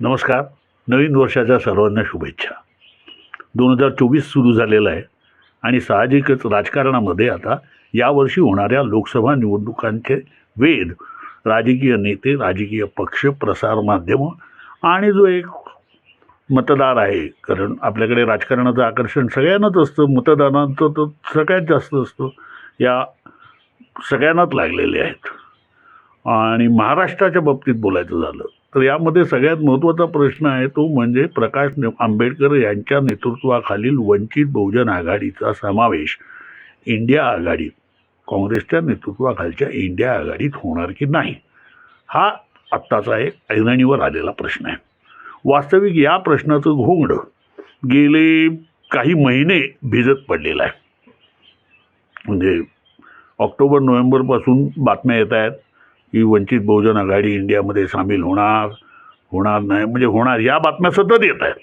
नमस्कार. नवीन वर्षाच्या सर्वांना शुभेच्छा. दोन हजार चोवीस सुरू झालेलं आहे आणि साहजिकच राजकारणामध्ये आता यावर्षी होणाऱ्या लोकसभा निवडणुकांचे वेध राजकीय नेते राजकीय पक्ष प्रसारमाध्यमं आणि जो एक मतदार आहे कारण आपल्याकडे राजकारणाचं आकर्षण सगळ्यांनाच असतं मतदानाचं तर सगळ्यात जास्त असतं या सगळ्यांनाच लागलेले आहेत. आणि महाराष्ट्राच्या बाबतीत बोलायचं झालं तर यामध्ये सगळ्यात महत्त्वाचा प्रश्न आहे तो म्हणजे प्रकाश ने- आंबेडकर यांच्या नेतृत्वाखालील वंचित बहुजन आघाडीचा समावेश इंडिया आघाडीत काँग्रेसच्या नेतृत्वाखालच्या इंडिया आघाडीत होणार की नाही? हा आत्ताचा एक ऐरणीवर आलेला प्रश्न आहे. वास्तविक या प्रश्नाचं घोंगड गेले काही महिने भिजत पडलेलं आहे. म्हणजे ऑक्टोबर नोव्हेंबरपासून बातम्या येत आहेत. की वंचित बहुजन आघाडी इंडियामध्ये सामील होणार होणार नाही म्हणजे होणार या बातम्या सतत येत आहेत.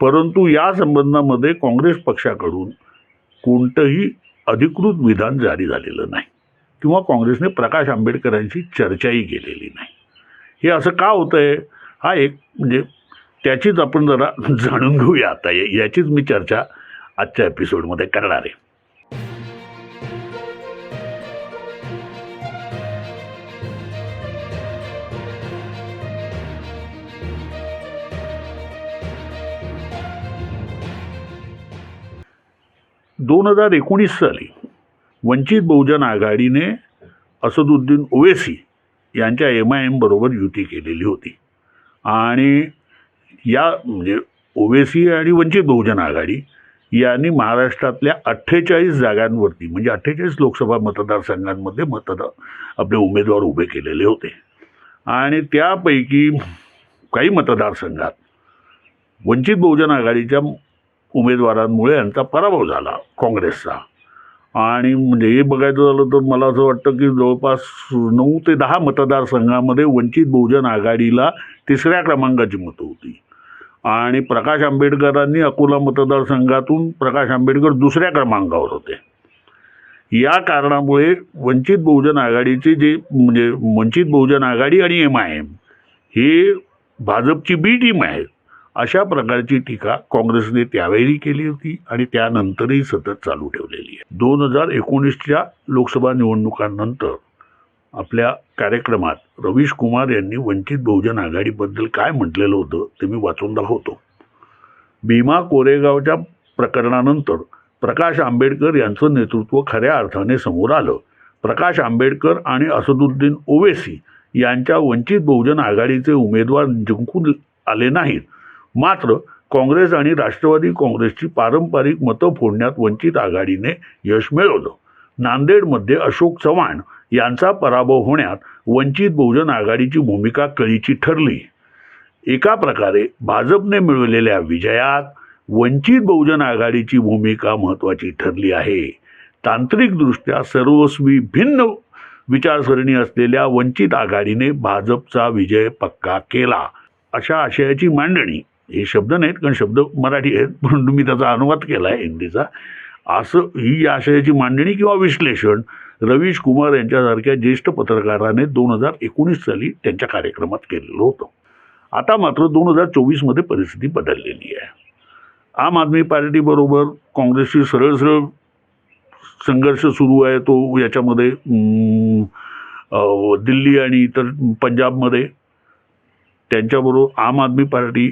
परंतु या संबंधामध्ये काँग्रेस पक्षाकडून कोणतंही अधिकृत विधान जारी झालेलं नाही. किंवा काँग्रेसने प्रकाश आंबेडकरांची चर्चाही केलेली नाही. हे असं का होतं आहे हा एक म्हणजे त्याचीच आपण जरा जाणून घेऊया आता. याचीच मी चर्चा आजच्या एपिसोडमध्ये करणार आहे. दोन हजार एकोणीस साली वंचित बहुजन आघाडीने असदुद्दीन ओवेसी यांच्या एम आय एमबरोबर युती केलेली होती. आणि या म्हणजे ओवेसी आणि वंचित बहुजन आघाडी यांनी महाराष्ट्रातल्या अठ्ठेचाळीस जागांवरती म्हणजे अठ्ठेचाळीस लोकसभा मतदारसंघांमध्ये मतदार आपले उमेदवार उभे केलेले होते. आणि त्यापैकी काही मतदारसंघात वंचित बहुजन आघाडीच्या उमेदवारांमुळे यांचा पराभव झाला काँग्रेसचा. आणि म्हणजे हे बघायचं झालं तर मला असं वाटतं की जवळपास नऊ ते दहा मतदारसंघामध्ये वंचित बहुजन आघाडीला तिसऱ्या क्रमांकाची मतं होती. आणि प्रकाश आंबेडकरांनी अकोला मतदारसंघातून प्रकाश आंबेडकर दुसऱ्या क्रमांकावर होते. या कारणामुळे वंचित बहुजन आघाडीचे जे म्हणजे वंचित बहुजन आघाडी आणि एम आय एम हे भाजपची बी टीम आहे अशा प्रकारची टीका काँग्रेसने त्यावेळी केली होती आणि त्यानंतरही सतत चालू ठेवलेली आहे. दोन हजार एकोणीसच्या लोकसभा निवडणुकांनंतर आपल्या कार्यक्रमात रवीश कुमार यांनी वंचित बहुजन आघाडीबद्दल काय म्हटलेलं होतं ते मी वाचून दाखवतो. भीमा कोरेगावच्या प्रकरणानंतर प्रकाश आंबेडकर यांचं नेतृत्व खऱ्या अर्थाने समोर आलं. प्रकाश आंबेडकर आणि असदुद्दीन ओवेसी यांच्या वंचित बहुजन आघाडीचे उमेदवार जिंकून आले नाहीत. मात्र काँग्रेस आणि राष्ट्रवादी काँग्रेसची पारंपरिक मतं फोडण्यात वंचित आघाडीने यश मिळवलं. नांदेडमध्ये अशोक चव्हाण यांचा पराभव होण्यात वंचित बहुजन आघाडीची भूमिका कळीची ठरली. एका प्रकारे भाजपने मिळवलेल्या विजयात वंचित बहुजन आघाडीची भूमिका महत्त्वाची ठरली आहे. तांत्रिकदृष्ट्या सर्वस्वी भिन्न विचारसरणी असलेल्या वंचित आघाडीने भाजपचा विजय पक्का केला अशा आशयाची मांडणी हे शब्द नाहीत कारण शब्द मराठी आहेत म्हणून मी त्याचा अनुवाद केला आहे हिंदीचा. असं ही आशयाची मांडणी किंवा विश्लेषण रवीश कुमार यांच्यासारख्या ज्येष्ठ पत्रकाराने दोन हजार एकोणीस साली त्यांच्या कार्यक्रमात केलेलं होतं. आता मात्र दोन हजार चोवीसमध्ये परिस्थिती बदललेली आहे. आम आदमी पार्टीबरोबर काँग्रेसची सरळ सरळ संघर्ष सुरू आहे तो याच्यामध्ये दिल्ली आणि इतर पंजाबमध्ये त्यांच्याबरोबर आम आदमी पार्टी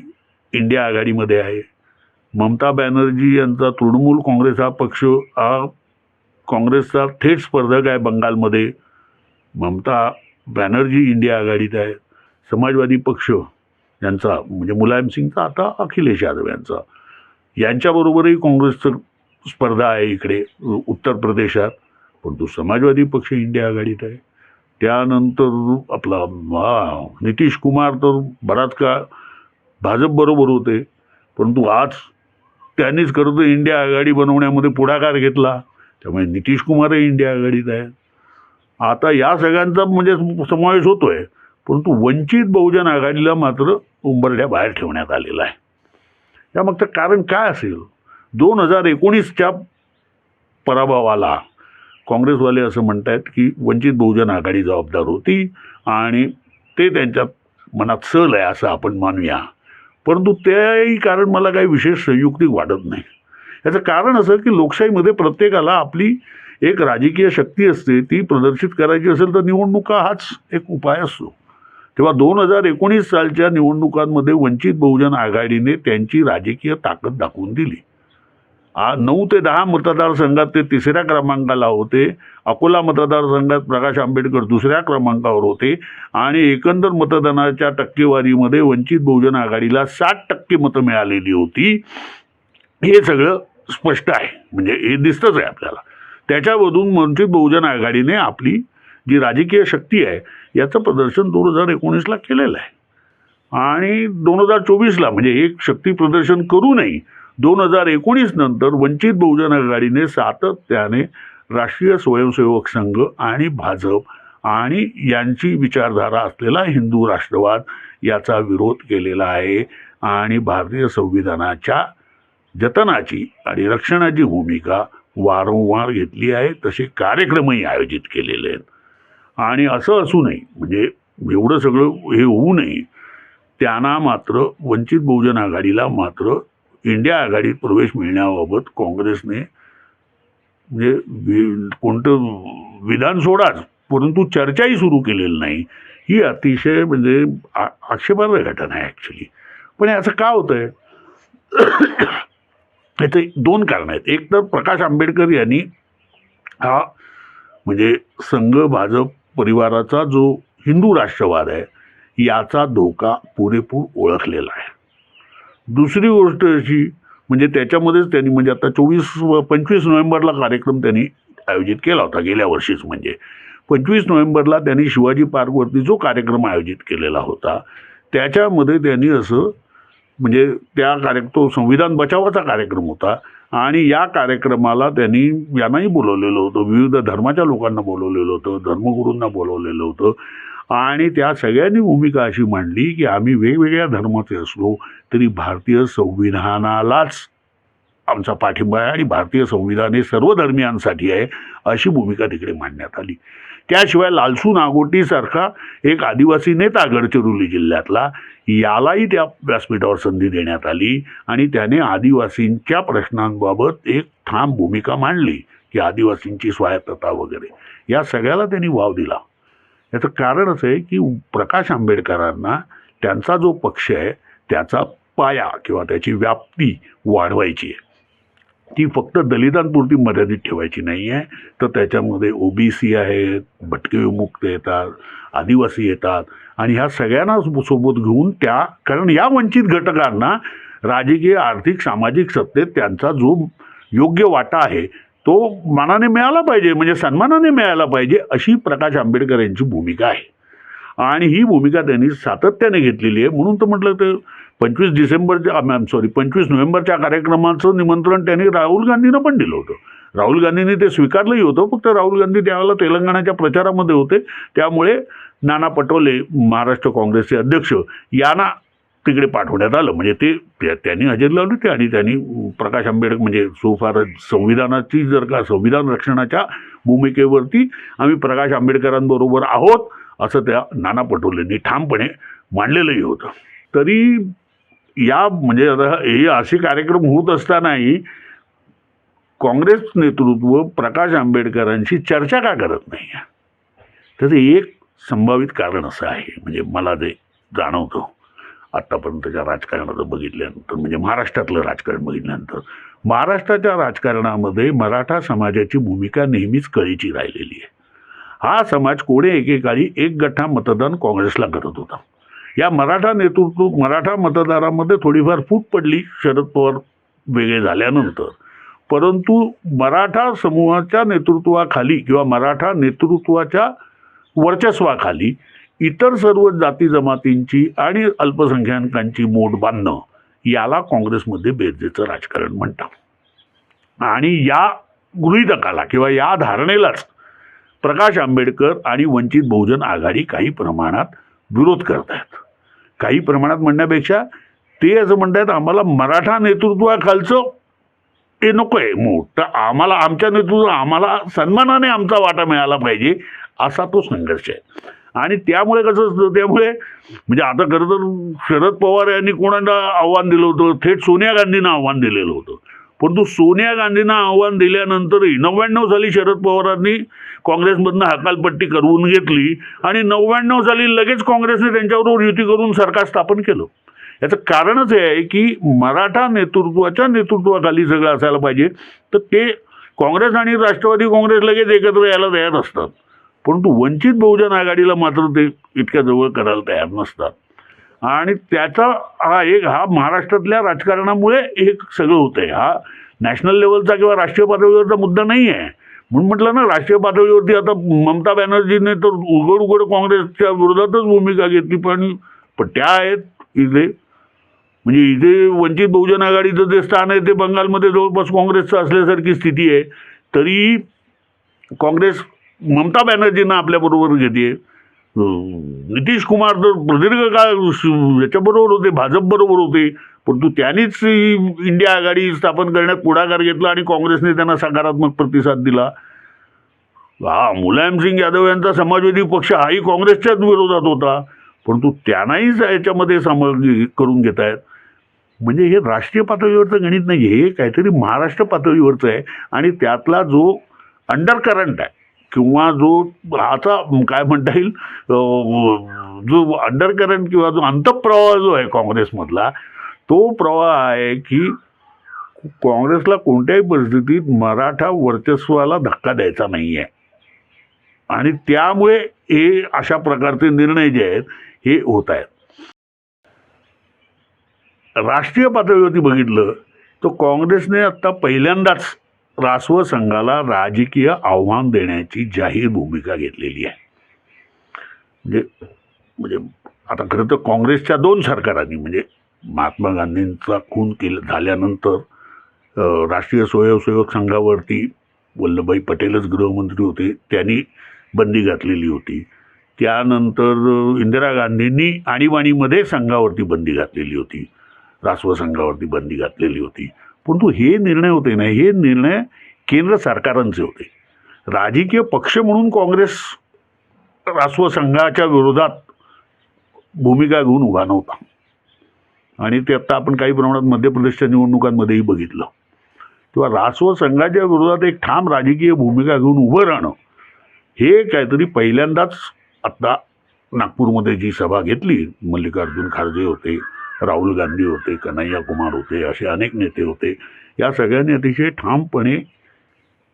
इंडिया आघाडीमध्ये आहे. ममता बॅनर्जी यांचा तृणमूल काँग्रेस हा पक्ष हा काँग्रेसचा थेट स्पर्धक आहे बंगालमध्ये. ममता बॅनर्जी इंडिया आघाडीत आहे. समाजवादी पक्ष यांचा म्हणजे मुलायम सिंगचा आता अखिलेश यादव यांचा. यांच्याबरोबरही काँग्रेसचं स्पर्धा आहे इकडे उत्तर प्रदेशात. परंतु समाजवादी पक्ष इंडिया आघाडीत आहे. त्यानंतर आपला नितीश कुमार तर बराच काळ भाजपबरोबर होते परंतु आज त्यांनीच खरं तर इंडिया आघाडी बनवण्यामध्ये पुढाकार घेतला. त्यामुळे नितीश कुमारही इंडिया आघाडीत आहे आता या सगळ्यांचा म्हणजे समावेश होतो आहे परंतु वंचित बहुजन आघाडीला मात्र उंबरड्या बाहेर ठेवण्यात आलेला आहे. त्यामागचं कारण काय असेल? दोन हजार एकोणीसच्या पराभवाला काँग्रेसवाले असं म्हणत आहेत की वंचित बहुजन आघाडी जबाबदार होती आणि ते त्यांच्या मनात सल आहे असं आपण मानूया. परंतु तेही कारण मला काही विशेष संयुक्तिक वाटत नाही. याचं कारण असं की लोकशाहीमध्ये प्रत्येकाला आपली एक राजकीय शक्ती असते ती प्रदर्शित करायची असेल तर निवडणुका हाच एक उपाय असतो. तेव्हा दोन हजार एकोणीस सालच्या निवडणुकांमध्ये वंचित बहुजन आघाडीने त्यांची राजकीय ताकद दाखवून दिली. आ नऊ ते दहा मतदारसंघात ते तिसऱ्या क्रमांकाला होते. अकोला मतदारसंघात प्रकाश आंबेडकर दुसऱ्या क्रमांकावर होते. आणि एकंदर मतदानाच्या टक्केवारीमध्ये वंचित बहुजन आघाडीला साठ टक्के मतं मिळालेली होती. हे सगळं स्पष्ट आहे. म्हणजे हे दिसतंच आहे आपल्याला. त्याच्यामधून वंचित बहुजन आघाडीने आपली जी राजकीय शक्ती आहे याचं प्रदर्शन दोन हजार एकोणीसला केलेलं आहे. आणि दोन हजार चोवीसला म्हणजे एक शक्ती प्रदर्शन करूनही दोन हजार एकोणीस नंतर वंचित बहुजन आघाडीने सातत्याने राष्ट्रीय स्वयंसेवक संघ आणि भाजप आणि यांची विचारधारा असलेला हिंदू राष्ट्रवाद याचा विरोध केलेला आहे. आणि भारतीय संविधानाच्या जतनाची आणि रक्षणाची भूमिका वारंवार घेतली आहे. तसे कार्यक्रमही आयोजित केलेले आहेत. आणि असं असू नये म्हणजे एवढं सगळं हे होऊ नये त्यांना मात्र वंचित बहुजन आघाडीला मात्र इंडिया आघाडीत प्रवेश मिळण्याबाबत काँग्रेसने म्हणजे कोणतं विधान सोडाच परंतु चर्चाही सुरू केलेली नाही. ही अतिशय म्हणजे आ आक्षेपार्ह घटना आहे ॲक्च्युली पण याचं का होतं आहे याचे दोन कारणं आहेत. एक तर प्रकाश आंबेडकर यांनी हा म्हणजे संघ भाजप परिवाराचा जो हिंदू राष्ट्रवाद आहे याचा धोका पुरेपूर ओळखलेला आहे. दुसरी गोष्ट अशी म्हणजे त्याच्यामध्येच त्यांनी म्हणजे आता चोवीस व पंचवीस नोव्हेंबरला कार्यक्रम त्यांनी आयोजित केला होता गेल्या वर्षीच म्हणजे. पंचवीस नोव्हेंबरला त्यांनी शिवाजी पार्कवरती जो कार्यक्रम आयोजित केलेला होता त्याच्यामध्ये त्यांनी असं म्हणजे त्या कार्य तो संविधान बचावाचा कार्यक्रम होता आणि या कार्यक्रमाला त्यांनी यांनाही बोलवलेलं होतं विविध धर्माच्या लोकांना बोलवलेलं होतं धर्मगुरूंना बोलवलेलं होतं. आणि त्या सगळ्यांनी भूमिका अशी मांडली की आम्ही वेगवेगळ्या धर्माचे असलो तरी भारतीय संविधानालाच आमचा पाठिंबा आहे आणि भारतीय संविधान हे सर्व धर्मियांसाठी आहे अशी भूमिका तिकडे मांडण्यात आली. त्याशिवाय लालसू नागोटीसारखा एक आदिवासी नेता गडचिरोली जिल्ह्यातला यालाही त्या व्यासपीठावर संधी देण्यात आली आणि त्याने आदिवासींच्या प्रश्नांबाबत एक ठाम भूमिका मांडली की आदिवासींची स्वायत्तता वगैरे. या सगळ्याला त्यांनी वाव दिला. याचं कारण असं आहे की प्रकाश आंबेडकरांना त्यांचा जो पक्ष आहे त्याचा पाया किंवा त्याची व्याप्ती वाढवायची आहे. ती फक्त दलितांपुरती मर्यादित ठेवायची नाही आहे. तर त्याच्यामध्ये ओ बी सी आहेत भटके विमुक्त येतात आदिवासी येतात आणि ह्या सगळ्यांना सोबत घेऊन त्या कारण या वंचित घटकांना राजकीय आर्थिक सामाजिक सत्तेत त्यांचा जो योग्य वाटा आहे तो मानाने मिळाला पाहिजे म्हणजे सन्मानाने मिळाला पाहिजे अशी प्रकाश आंबेडकर यांची भूमिका आहे. आणि ही भूमिका त्यांनी सातत्याने घेतलेली आहे. म्हणून तर म्हटलं ते पंचवीस डिसेंबरच्या सॉरी पंचवीस नोव्हेंबरच्या कार्यक्रमाचं निमंत्रण त्यांनी राहुल गांधीनं पण दिलं होतं. राहुल गांधींनी ते स्वीकारलंही होतं फक्त राहुल गांधी त्यावेळेला तेलंगणाच्या प्रचारामध्ये होते. त्यामुळे नाना पटोले महाराष्ट्र काँग्रेसचे अध्यक्ष यांना तिकडे पाठवण्यात आलं. म्हणजे ते त्या- त्यांनी हजेरी लावली होती आणि त्यांनी प्रकाश आंबेडकर म्हणजे सोफार संविधानाची जर का संविधान रक्षणाच्या भूमिकेवरती आम्ही प्रकाश आंबेडकरांबरोबर आहोत असं त्या नाना पटोलेंनी ठामपणे मांडलेलंही होतं. तरी या म्हणजे आता हे असे कार्यक्रम होत असतानाही काँग्रेस नेतृत्व प्रकाश आंबेडकरांशी चर्चा का करत नाही आहे त्याचं एक संभावित कारण असं आहे म्हणजे मला ते जाणवतं. आत्तापर्यंतच्या राजकारणाचं बघितल्यानंतर म्हणजे महाराष्ट्रातलं राजकारण बघितल्यानंतर महाराष्ट्राच्या राजकारणामध्ये मराठा समाजाची भूमिका नेहमीच कळीची राहिलेली आहे. हा समाज कोणे एकेकाळी एक गठ्ठा मतदान काँग्रेसला करत होता. या मराठा नेतृत्व मराठा मतदारामध्ये थोडीफार फूट पडली शरद पवार वेगळे झाल्यानंतर. परंतु मराठा समूहाच्या नेतृत्वाखाली किंवा मराठा नेतृत्वाच्या वर्चस्वाखाली इतर सर्व जाती जमातींची आणि अल्पसंख्याकांची मोठ बांधणं याला काँग्रेसमध्ये बेरजेचं राजकारण म्हणतात. आणि या गृहितकाला किंवा या धारणेलाच प्रकाश आंबेडकर आणि वंचित बहुजन आघाडी काही प्रमाणात विरोध करत आहेत काही प्रमाणात म्हणण्यापेक्षा ते असं म्हणतात आम्हाला मराठा नेतृत्वाखालचं ते नको आहे मोठ तर आम्हाला आमच्या नेतृत्व आम्हाला सन्मानाने आमचा वाटा मिळाला पाहिजे असा तो संघर्ष आहे. आणि त्यामुळे कसं असतं त्यामुळे म्हणजे आता खरं तर शरद पवार यांनी कोणाला आव्हान दिलं होतं? थेट सोनिया गांधींना आव्हान दिलेलं होतं. परंतु सोनिया गांधींना आव्हान दिल्यानंतरही नव्याण्णव साली शरद पवारांनी काँग्रेसमधनं हकालपट्टी करून घेतली आणि नव्याण्णव साली लगेच काँग्रेसने त्यांच्याबरोबर युती करून सरकार स्थापन केलं. याचं कारणच हे आहे की मराठा नेतृत्वाच्या नेतृत्वाखाली सगळं असायला पाहिजे. तर ते काँग्रेस आणि राष्ट्रवादी काँग्रेस लगेच एकत्र यायला तयार असतात. परंतु वंचित बहुजन आघाडीला मात्र ते इतक्या जवळ करायला तयार नसतात. आणि त्याचा हा एक हा महाराष्ट्रातल्या राजकारणामुळे एक सगळं होतं आहे हा नॅशनल लेवलचा किंवा राष्ट्रीय पातळीवरचा मुद्दा नाही आहे म्हणून म्हटलं ना राष्ट्रीय पातळीवरती आता ममता बॅनर्जीने तर उघड उघड काँग्रेसच्या विरोधातच भूमिका घेतली पण पण त्या आहेत इथे. म्हणजे इथे वंचित बहुजन आघाडीचं जे स्थान आहे ते बंगालमध्ये जवळपास काँग्रेसचं असल्यासारखी स्थिती आहे. तरी काँग्रेस ममता बॅनर्जींना आपल्याबरोबर घेते नितीश कुमार तर प्रदीर्घ काळ श- याच्याबरोबर होते भाजपबरोबर होते परंतु त्यांनीच इंडिया आघाडी स्थापन करण्यात पुढाकार घेतला आणि काँग्रेसने त्यांना सकारात्मक प्रतिसाद दिला. हा मुलायमसिंग यादव यांचा समाजवादी पक्ष हाही काँग्रेसच्याच विरोधात होता परंतु त्यांनाही याच्यामध्ये सामग्री करून घेत आहेत. म्हणजे हे राष्ट्रीय पातळीवरचं गणित नाही हे काहीतरी महाराष्ट्र पातळीवरचं आहे आणि त्यातला जो अंडर करंट आहे किंवा जो आता काय म्हणता येईल जो अंडरकरंट किंवा जो अंतप्रवाह जो आहे काँग्रेसमधला तो प्रवाह आहे की काँग्रेसला कोणत्याही परिस्थितीत मराठा वर्चस्वाला धक्का द्यायचा नाही आहे आणि त्यामुळे हे अशा प्रकारचे निर्णय जे आहेत हे होत आहेत. राष्ट्रीय पातळीवरती बघितलं तर काँग्रेसने आत्ता पहिल्यांदाच रासव संघाला राजकीय आव्हान देण्याची जाहीर भूमिका घेतलेली आहे. म्हणजे म्हणजे आता खरं तर काँग्रेसच्या दोन सरकारांनी म्हणजे महात्मा गांधींचा खून केला झाल्यानंतर राष्ट्रीय स्वयंसेवक संघावरती वल्लभभाई पटेलच गृहमंत्री होते त्यांनी बंदी घातलेली होती. त्यानंतर इंदिरा गांधींनी आणीबाणीमध्ये संघावरती बंदी घातलेली होती. रासव संघावरती बंदी घातलेली होती. परंतु हे निर्णय होते ना हे निर्णय केंद्र सरकारांचे होते. राजकीय पक्ष म्हणून काँग्रेस रासव संघाच्या विरोधात भूमिका घेऊन उभा नव्हता. आणि ते आत्ता आपण काही प्रमाणात मध्य प्रदेशच्या निवडणुकांमध्येही बघितलं. किंवा रासव संघाच्या विरोधात एक ठाम राजकीय भूमिका घेऊन उभं राहणं हे काहीतरी पहिल्यांदाच आत्ता नागपूरमध्ये जी सभा घेतली मल्लिकार्जुन खरगे होते राहुल गांधी होते कन्हैया कुमार होते असे अनेक नेते होते. या सगळ्यांनी अतिशय ठामपणे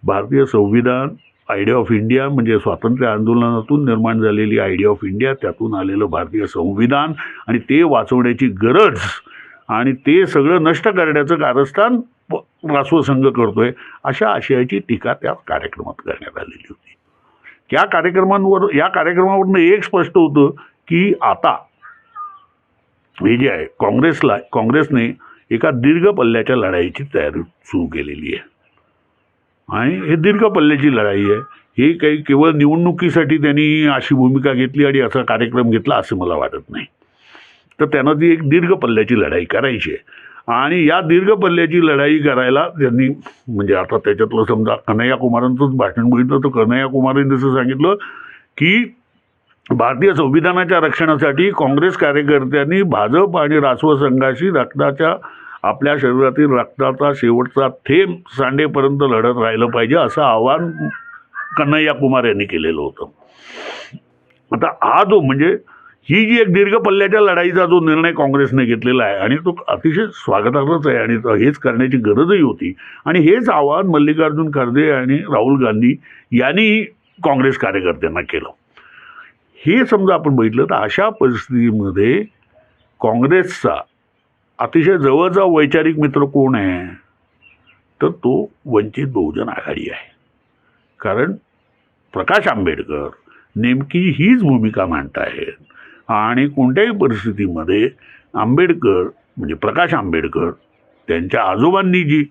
भारतीय संविधान आयडिया ऑफ इंडिया म्हणजे स्वातंत्र्य आंदोलनातून निर्माण झालेली आयडिया ऑफ इंडिया त्यातून आलेलं भारतीय संविधान आणि ते वाचवण्याची गरज आणि ते सगळं नष्ट करण्याचं कारस्थान प- रासव संघ करतोय अशा आशयाची टीका त्या कार्यक्रमात करण्यात आलेली होती. त्या कार्यक्रमांवर या कार्यक्रमावरनं एक स्पष्ट होतं की आता हे जे आहे. काँग्रेसला काँग्रेसने एका दीर्घ पल्ल्याच्या लढाईची तयारी सुरू केलेली आहे. आणि हे दीर्घ पल्ल्याची लढाई आहे. हे काही केवळ निवडणुकीसाठी त्यांनी अशी भूमिका घेतली आणि असा कार्यक्रम घेतला असं मला वाटत नाही. तर त्यांना ती एक दीर्घ पल्ल्याची लढाई करायची आहे. आणि या दीर्घ पल्ल्याची लढाई करायला त्यांनी म्हणजे आता त्याच्यातलं समजा कन्हैया कुमारांचंच भाषण बघितलं तर कन्हैया कुमारांनी जसं सांगितलं की भारतीय संविधानाच्या रक्षणासाठी काँग्रेस कार्यकर्त्यांनी भाजप आणि रासव संघाशी रक्ताच्या आपल्या शरीरातील रक्ताचा शेवटचा थेंब सांडेपर्यंत लढत राहिलं पाहिजे असं आवाहन कन्हैया कुमार यांनी केलेलं होतं. आता हा जो म्हणजे ही जी एक दीर्घ पल्ल्याच्या लढाईचा जो निर्णय काँग्रेसने घेतलेला आहे आणि तो अतिशय स्वागतार्हच आहे आणि हेच करण्याची गरजही होती आणि हेच आवाहन मल्लिकार्जुन खरगे आणि राहुल गांधी यांनी काँग्रेस कार्यकर्त्यांना केलं. हे समजा आपण बघितलं तर अशा परिस्थितीमध्ये काँग्रेसचा अतिशय जवळचा वैचारिक मित्र कोण आहे? तर तो वंचित बहुजन आघाडी आहे. कारण प्रकाश आंबेडकर नेमकी हीच भूमिका मांडत आहेत आणि कोणत्याही परिस्थितीमध्ये आंबेडकर म्हणजे प्रकाश आंबेडकर त्यांच्या आजोबांनी जी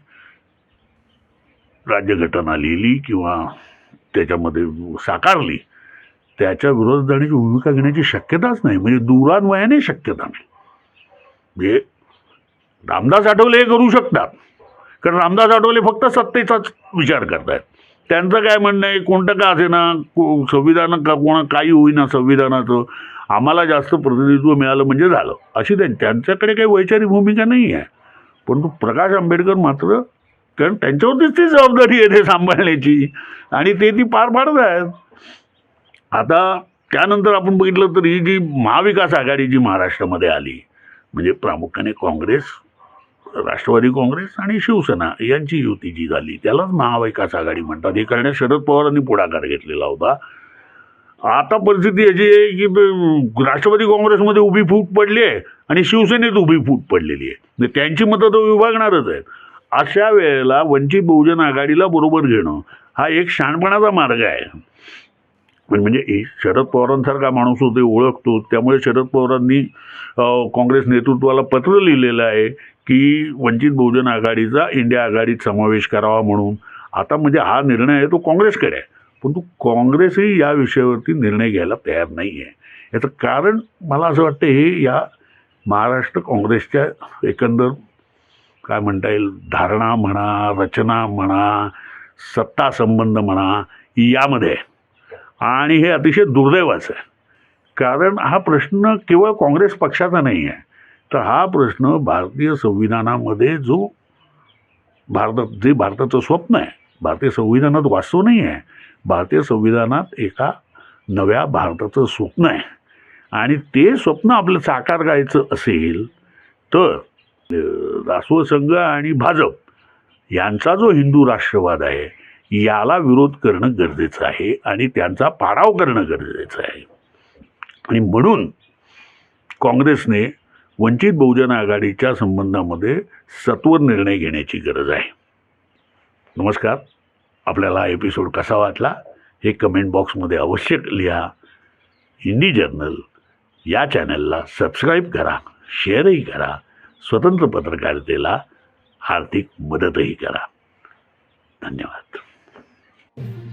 राज्यघटना लिहिली किंवा त्याच्यामध्ये साकारली त्याच्या विरोधात जाण्याची भूमिका घेण्याची शक्यताच नाही. म्हणजे दुरान्वयाने शक्यता नाही. म्हणजे रामदास आठवले हे करू शकतात. कारण रामदास आठवले फक्त सत्तेचाच विचार करतायत. त्यांचं काय म्हणणं आहे? कोणतं का असेना को- संविधान का कोणा काही होईना संविधानाचं. आम्हाला जास्त प्रतिनिधित्व मिळालं म्हणजे झालं. अशी त्यां त्यांच्याकडे काही वैचारिक भूमिका नाही आहे. परंतु प्रकाश आंबेडकर मात्र कारण त्यांच्यावरतीच ती जबाबदारी आहे ते सांभाळण्याची. आणि ते ती पार पाडत आहेत. आता त्यानंतर आपण बघितलं तर ही जी महाविकास आघाडी जी महाराष्ट्रामध्ये आली म्हणजे प्रामुख्याने काँग्रेस राष्ट्रवादी काँग्रेस आणि शिवसेना यांची युती जी झाली त्यालाच महाविकास आघाडी म्हणतात. हे करण्यास शरद पवारांनी पुढाकार घेतलेला होता. आता परिस्थिती याची आहे की राष्ट्रवादी काँग्रेसमध्ये उभी फूट पडली आहे आणि शिवसेनेत उभी फूट पडलेली आहे. म्हणजे त्यांची मतं तर विभागणारच आहेत. अशा वेळेला वंचित बहुजन आघाडीला बरोबर घेणं हा एक शहाणपणाचा मार्ग आहे. म्हणजे हे शरद पवारांसारखा माणूस होते ओळखतो. त्यामुळे शरद पवारांनी काँग्रेस नेतृत्वाला पत्र लिहिलेलं आहे की वंचित बहुजन आघाडीचा इंडिया आघाडीत समावेश करावा म्हणून. आता म्हणजे हा निर्णय आहे तो काँग्रेसकडे आहे. परंतु काँग्रेसही या विषयावरती निर्णय घ्यायला तयार नाही आहे याचं कारण मला असं वाटतं हे या महाराष्ट्र काँग्रेसच्या एकंदर काय म्हणता येईल धारणा म्हणा रचना म्हणा सत्ता संबंध म्हणा यामध्ये आहे. आणि हे अतिशय दुर्दैवाचं आहे. कारण हा प्रश्न केवळ काँग्रेस पक्षाचा नाही आहे. तर हा प्रश्न भारतीय संविधानामध्ये जो भारतात जे भारताचं स्वप्न आहे भारतीय संविधानात वास्तव नाही आहे. भारतीय संविधानात एका नव्या भारताचं स्वप्न आहे. आणि ते स्वप्न आपलं साकार करायचं असेल तर राष्ट्रसंघ आणि भाजप यांचा जो हिंदू राष्ट्रवाद आहे याला विरोध करणं गरजेचं आहे आणि त्यांचा पाडाव करणं गरजेचं आहे. आणि म्हणून काँग्रेसने वंचित बहुजन आघाडीच्या संबंधामध्ये सत्वर निर्णय घेण्याची गरज आहे. नमस्कार. आपल्याला हा एपिसोड कसा वाटला? हे कमेंट बॉक्समध्ये अवश्य लिहा. हिंदी जर्नल या चॅनलला सबस्क्राईब करा शेअरही करा स्वतंत्र पत्रकारितेला आर्थिक मदतही करा. धन्यवाद. you